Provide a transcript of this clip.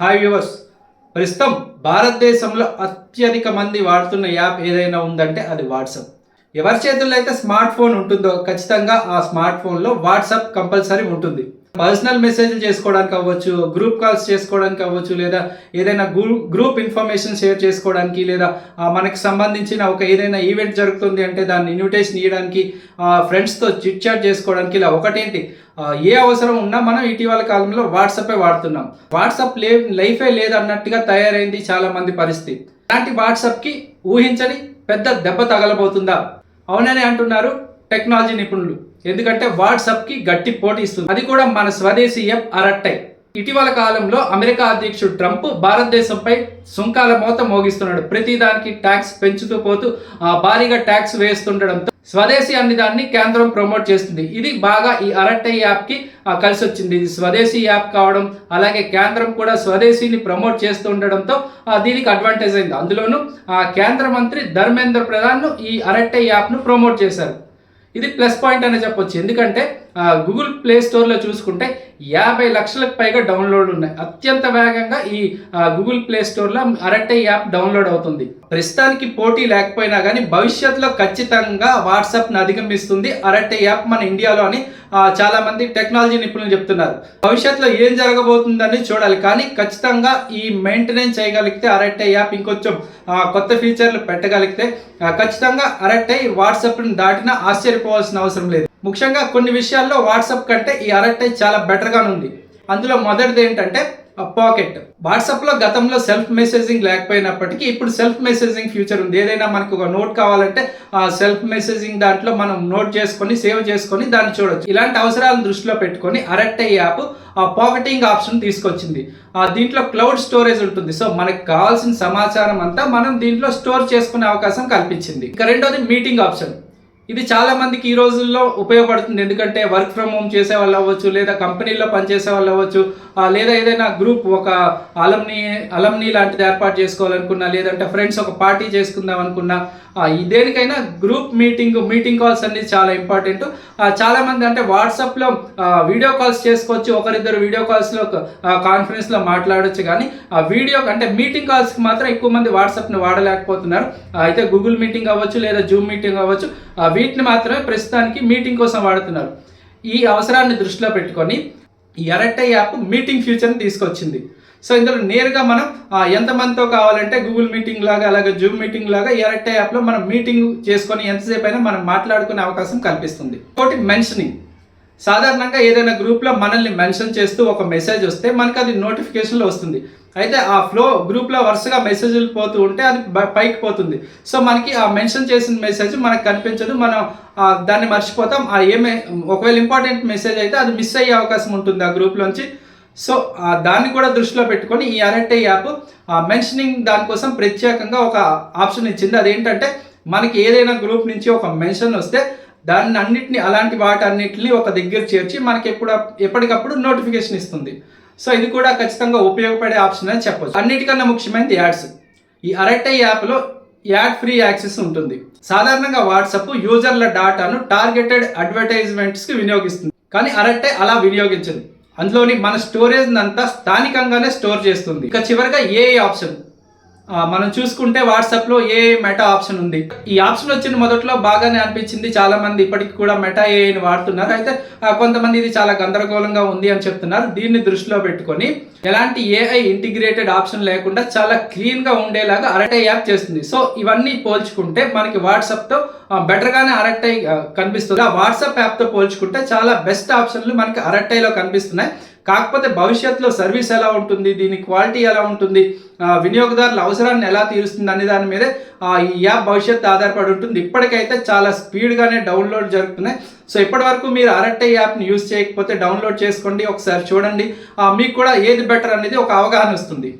Hi viewers ప్రస్తుతం భారతదేశంలో అత్యధిక మంది వాడుతున్న యాప్ ఏదైనా ఉందంటే అది వాట్సాప్. ఎవరి చేతుల్లో అయితే స్మార్ట్ ఫోన్ ఉంటుందో ఖచ్చితంగా ఆ స్మార్ట్ ఫోన్లో వాట్సాప్ కంపల్సరీ ఉంటుంది. పర్సనల్ మెసేజ్లు చేసుకోవడానికి అవ్వచ్చు గ్రూప్ కాల్స్ చేసుకోవడానికి అవ్వచ్చు లేదా ఏదైనా గ్రూప్ ఇన్ఫర్మేషన్ షేర్ చేసుకోవడానికి లేదా మనకు మనకి సంబంధించిన ఒక ఏదైనా ఈవెంట్ జరుగుతుంది అంటే దాన్ని ఇన్విటేషన్ ఇవ్వడానికి ఫ్రెండ్స్తో చిట్ చాట్ చేసుకోవడానికి ఇలా ఒకటేంటి? ఏ అవసరం ఉన్నా మనం ఇటీవల కాలంలో వాట్సాపే వాడుతున్నాం. వాట్సాప్ లే లైఫే లేదన్నట్టుగా తయారైంది చాలా మంది పరిస్థితి. అలాంటి వాట్సాప్కి ఊహించని పెద్ద దెబ్బ తగలబోతుందా? అవునని అంటున్నారు టెక్నాలజీ నిపుణులు. ఎందుకంటే వాట్సాప్కి గట్టి పోటీ ఇస్తుంది. అది కూడా మన స్వదేశీ యాప్ అరట్టై. ఇటీవల కాలంలో అమెరికా అధ్యక్షుడు ట్రంప్ భారతదేశంపై సుంకాల మోత మోగిస్తున్నాడు. ప్రతిదానికి ట్యాక్స్ పెంచుతూ పోతూ ఆ, భారీగా ట్యాక్స్ వేస్తుండడంతో స్వదేశీ అన్ని దాన్ని కేంద్రం ప్రమోట్ చేస్తుంది. ఇది బాగా ఈ అరట్టై యాప్కి కలిసి వచ్చింది ఇది స్వదేశీ యాప్ కావడం అలాగే కేంద్రం కూడా స్వదేశీని ప్రమోట్ చేస్తూ ఉండడంతో దీనికి అడ్వాంటేజ్ అయింది. అందులోనూ ఆ, కేంద్ర మంత్రి ధర్మేంద్ర ప్రధాన్ ఈ అరట్టై యాప్ను ప్రమోట్ చేశారు. ఇది ప్లస్ పాయింట్ అనే చెప్పొచ్చు. ఎందుకంటే గూగుల్ ప్లే స్టోర్లో చూసుకుంటే యాభై లక్షలకు పైగా డౌన్లోడ్ ఉన్నాయి. అత్యంత వేగంగా ఈ గూగుల్ ప్లే స్టోర్లో అరటే యాప్ డౌన్లోడ్ అవుతుంది. ప్రస్తుతానికి పోటీ లేకపోయినా కానీ భవిష్యత్తులో ఖచ్చితంగా వాట్సాప్ను అధిగమిస్తుంది అరటే యాప్ మన ఇండియాలో అని చాలా మంది టెక్నాలజీ నిపుణులు చెప్తున్నారు. భవిష్యత్తులో ఏం జరగబోతుందని చూడాలి. కానీ ఖచ్చితంగా ఈ మెయింటెనెన్స్ చేయగలిగితే అరటై యాప్ ఇంకొంచెం కొత్త ఫీచర్లు పెట్టగలిగితే ఖచ్చితంగా అరటై వాట్సాప్ని దాటినా ఆశ్చర్యపోవాల్సిన అవసరం లేదు. ముఖ్యంగా కొన్ని విషయాల్లో వాట్సాప్ కంటే ఈ అరట్టై చాలా బెటర్గా ఉంది. అందులో మొదటిది ఏంటంటే పాకెట్. వాట్సాప్లో గతంలో సెల్ఫ్ మెసేజింగ్ లేకపోయినప్పటికీ ఇప్పుడు సెల్ఫ్ మెసేజింగ్ ఫ్యూచర్ ఉంది. ఏదైనా మనకు ఒక నోట్ కావాలంటే ఆ సెల్ఫ్ మెసేజింగ్ దాంట్లో మనం నోట్ చేసుకొని సేవ్ చేసుకొని దాన్ని చూడొచ్చు. ఇలాంటి అవసరాలను దృష్టిలో పెట్టుకొని అరట్టై యాప్ ఆ పాకెటింగ్ ఆప్షన్ తీసుకొచ్చింది. ఆ దీంట్లో క్లౌడ్ స్టోరేజ్ ఉంటుంది. సో మనకు కావాల్సిన సమాచారం అంతా మనం దీంట్లో స్టోర్ చేసుకునే అవకాశం కల్పించింది. ఇక రెండోది మీటింగ్ ఆప్షన్. ఇది చాలా మందికి ఈ రోజుల్లో ఉపయోగపడుతుంది. ఎందుకంటే వర్క్ ఫ్రమ్ హోమ్ చేసే వాళ్ళు అవ్వచ్చు లేదా కంపెనీలో పనిచేసే వాళ్ళు అవ్వచ్చు లేదా ఏదైనా గ్రూప్ ఒక అలమ్ని అలమ్ని లాంటిది ఏర్పాటు చేసుకోవాలనుకున్నా లేదంటే ఫ్రెండ్స్ ఒక పార్టీ చేసుకుందాం అనుకున్నా దేనికైనా గ్రూప్ మీటింగ్ మీటింగ్ కాల్స్ అనేది చాలా ఇంపార్టెంట్. చాలా మంది అంటే వాట్సాప్లో వీడియో కాల్స్ చేసుకోవచ్చు ఒకరిద్దరు వీడియో కాల్స్లో కాన్ఫరెన్స్లో మాట్లాడవచ్చు కానీ ఆ వీడియో అంటే మీటింగ్ కాల్స్కి మాత్రం ఎక్కువ మంది వాట్సాప్ని వాడలేకపోతున్నారు. అయితే గూగుల్ మీటింగ్ అవ్వచ్చు లేదా జూమ్ మీటింగ్ అవ్వచ్చు వీటిని మాత్రమే ప్రస్తుతానికి మీటింగ్ కోసం వాడుతున్నారు. ఈ అవసరాన్ని దృష్టిలో పెట్టుకొని ఈ ఎరట్టై యాప్ మీటింగ్ ఫ్యూచర్ని తీసుకొచ్చింది. సో ఇందులో నేరుగా మనం ఎంతమందితో కావాలంటే గూగుల్ మీటింగ్ లాగా అలాగే జూమ్ మీటింగ్ లాగా ఎరట్టై యాప్లో మనం మీటింగ్ చేసుకొని ఎంతసేపు అయినా మనం మాట్లాడుకునే అవకాశం కల్పిస్తుంది. ఒకటి మెన్షనింగ్ సాధారణంగా ఏదైనా గ్రూప్లో మనల్ని మెన్షన్ చేస్తూ ఒక మెసేజ్ వస్తే మనకు అది నోటిఫికేషన్లో వస్తుంది. అయితే ఆ ఫ్లో గ్రూప్లో వరుసగా మెసేజ్లు పోతూ ఉంటే అది పైకి పోతుంది. సో మనకి ఆ మెన్షన్ చేసిన మెసేజ్ మనకు కనిపించదు. మనం దాన్ని మర్చిపోతాం. ఆ ఏమే ఒకవేళ ఇంపార్టెంట్ మెసేజ్ అయితే అది మిస్ అయ్యే అవకాశం ఉంటుంది ఆ గ్రూప్లోంచి సో దాన్ని కూడా దృష్టిలో పెట్టుకొని ఈ అరెట్టే యాప్ ఆ మెన్షనింగ్ దానికోసం ప్రత్యేకంగా ఒక ఆప్షన్ ఇచ్చింది. అదేంటంటే మనకి ఏదైనా గ్రూప్ నుంచి ఒక మెన్షన్ వస్తే దాన్ని అన్నిటిని అలాంటి వాటన్నిటిని ఒక దగ్గర చేర్చి మనకి ఎప్పుడు ఎప్పటికప్పుడు నోటిఫికేషన్ ఇస్తుంది. సో ఇది కూడా ఖచ్చితంగా ఉపయోగపడే ఆప్షన్ అని చెప్పొచ్చు. అన్నిటికన్నా ముఖ్యమైనది యాడ్స్. ఈ అరటై యాప్లో యాడ్ ఫ్రీ యాక్సెస్ ఉంటుంది. సాధారణంగా వాట్సాప్ యూజర్ల డాటాను టార్గెటెడ్ అడ్వర్టైజ్మెంట్స్కి వినియోగిస్తుంది. కానీ అరెట్టై అలా వినియోగించదు. అందులోని మన స్టోరేజ్ అంతా స్థానికంగానే స్టోర్ చేస్తుంది. ఇక చివరిగా ఏ ఆప్షన్? మనం చూసుకుంటే వాట్సాప్లో ఏ మెటా ఆప్షన్ ఉంది? ఈ ఆప్షన్ వచ్చిన మొదట్లో బాగానే అనిపించింది. చాలా మంది ఇప్పటికి కూడా మెటా ఏఐని వాడుతున్నారు. అయితే కొంతమంది ఇది చాలా గందరగోళంగా ఉంది అని చెప్తున్నారు. దీన్ని దృష్టిలో పెట్టుకొని ఎలాంటి ఏఐ ఇంటిగ్రేటెడ్ ఆప్షన్ లేకుండా చాలా క్లీన్గా ఉండేలాగా అరటై యాప్ చేస్తుంది. సో ఇవన్నీ పోల్చుకుంటే మనకి వాట్సాప్తో బెటర్గానే అరటై కనిపిస్తుంది. ఆ వాట్సాప్ యాప్తో పోల్చుకుంటే చాలా బెస్ట్ ఆప్షన్లు మనకి అరటైలో కనిపిస్తున్నాయి. కాకపోతే భవిష్యత్తులో సర్వీస్ ఎలా ఉంటుంది దీని క్వాలిటీ ఎలా ఉంటుంది వినియోగదారుల అవసరాన్ని ఎలా తీరుస్తుంది అనే దాని మీదే ఈ యాప్ భవిష్యత్తు ఆధారపడి ఉంటుంది. ఇప్పటికైతే చాలా స్పీడ్గానే డౌన్లోడ్ జరుగుతున్నాయి. సో ఇప్పటి వరకు మీరు అరట్టే యాప్ని యూజ్ చేయకపోతే డౌన్లోడ్ చేసుకోండి ఒకసారి చూడండి. మీకు కూడా ఏది బెటర్ అనేది ఒక అవగాహన వస్తుంది.